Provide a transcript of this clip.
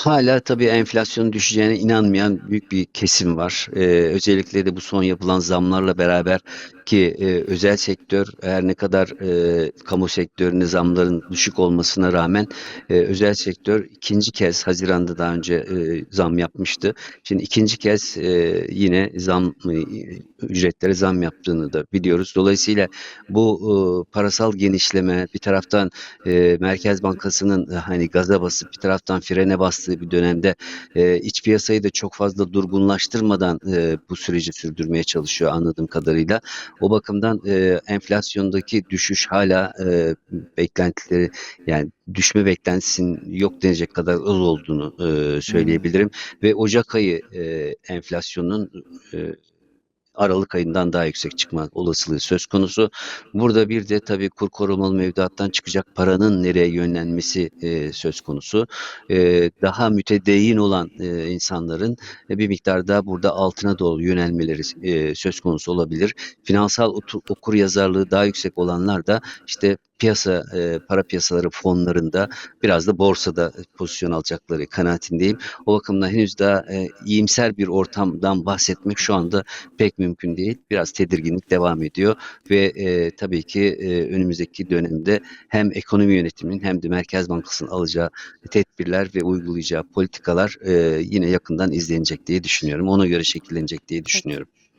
Hala tabii enflasyonun düşeceğine inanmayan büyük bir kesim var. Eee, özellikle de bu son yapılan zamlarla beraber ki eee, özel sektör her ne kadar eee, kamu sektöründe zamların düşük olmasına rağmen eee, özel sektör ikinci kez Haziran'da daha önce eee, zam yapmıştı. Şimdi ikinci kez eee, yine zam eee, ücretlere zam yaptığını da biliyoruz. Dolayısıyla bu eee, parasal genişleme bir taraftan eee, Merkez Bankası'nın e, hani gaza basıp bir taraftan frene bastığı bir dönemde e, iç piyasayı da çok fazla durgunlaştırmadan e, bu süreci sürdürmeye çalışıyor anladığım kadarıyla. O bakımdan e, enflasyondaki düşüş hala e, beklentileri yani düşme beklentisinin yok denecek kadar az olduğunu e, söyleyebilirim ve Ocak ayı e, enflasyonun e, Aralık ayından daha yüksek çıkma olasılığı söz konusu. Burada bir de tabii kur korumalı mevduattan çıkacak paranın nereye yönlenmesi e, söz konusu. E, daha mütedeyyin olan e, insanların e, bir miktar daha burada altına doğru yönelmeleri e, söz konusu olabilir. Finansal okur yazarlığı daha yüksek olanlar da işte piyasa e, para piyasaları fonlarında biraz da borsada pozisyon alacakları kanaatindeyim. O bakımdan henüz daha e, iyimser bir ortamdan bahsetmek şu anda pek mümkün değil. Biraz tedirginlik devam ediyor ve e, tabii ki e, önümüzdeki dönemde hem ekonomi yönetiminin hem de Merkez Bankası'nın alacağı tedbirler ve uygulayacağı politikalar e, yine yakından izlenecek diye düşünüyorum. Ona göre şekillenecek diye düşünüyorum.